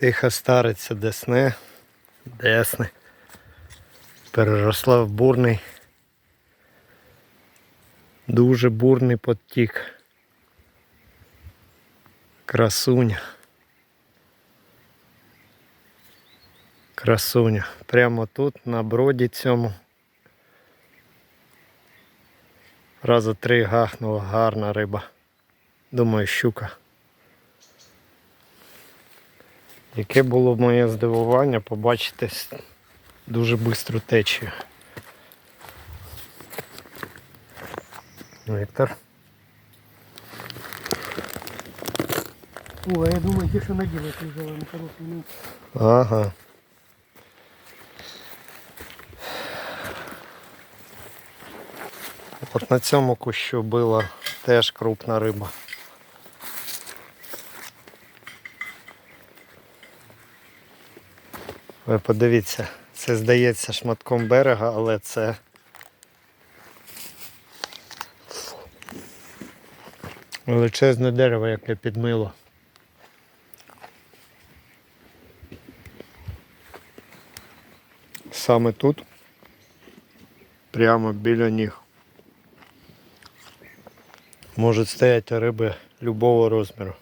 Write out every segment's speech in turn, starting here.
Тиха стариця Десне, Десне. Переросла в бурний. Дуже бурний потік. Красуня. Красуня. Прямо тут, на броді цьому. Раза три гахнула гарна риба. Думаю, щука. Яке було моє здивування побачити дуже бистру течію. Віктор. О, а я думаю, что наделать взяла на хороший ну. Ага. От на цьому кущу була теж крупна риба. Ви подивіться, це здається шматком берега, але це величезне дерево, яке підмило. Саме тут, прямо біля ніг. Можуть стояти риби любого розміру.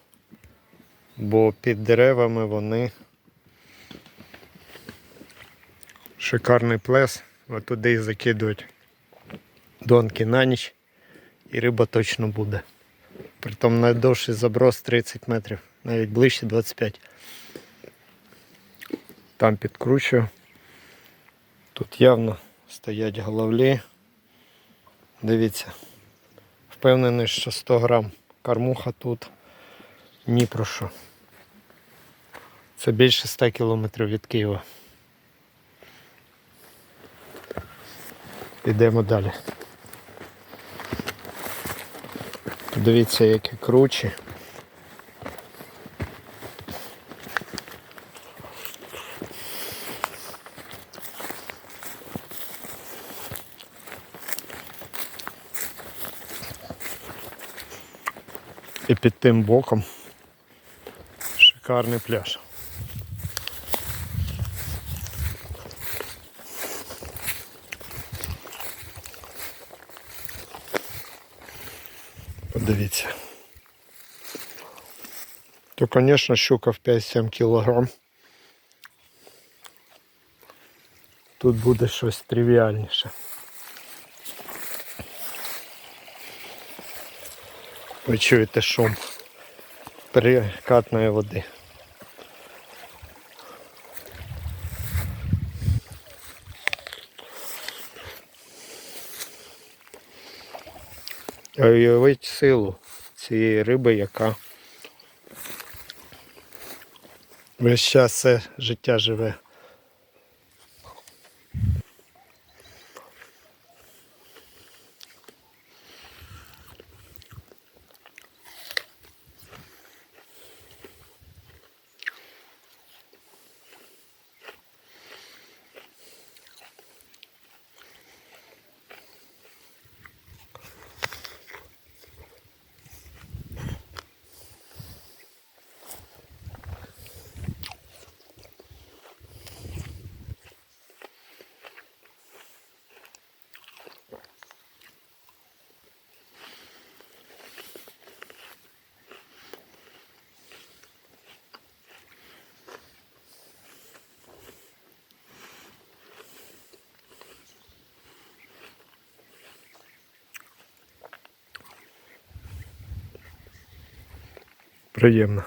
Бо під деревами вони шикарний плес. Туди їх закидують донки на ніч і риба точно буде. Притом найдовший заброс 30 метрів, навіть ближче 25. Там підкручую. Тут явно стоять головлі. Дивіться. Впевнений, що 100 грам кормуха тут ні про що. Це більше 100 кілометрів від Києва. Йдемо далі. Дивіться, які кручі. І під тим боком шикарний пляж. Подивіться. То, звісно, щука в 5-7 кілограм. Тут буде щось тривіальніше. Ви чуєте шум перекатної води. А Уявіть силу цієї риби, яка весь час все життя живе. Приємно.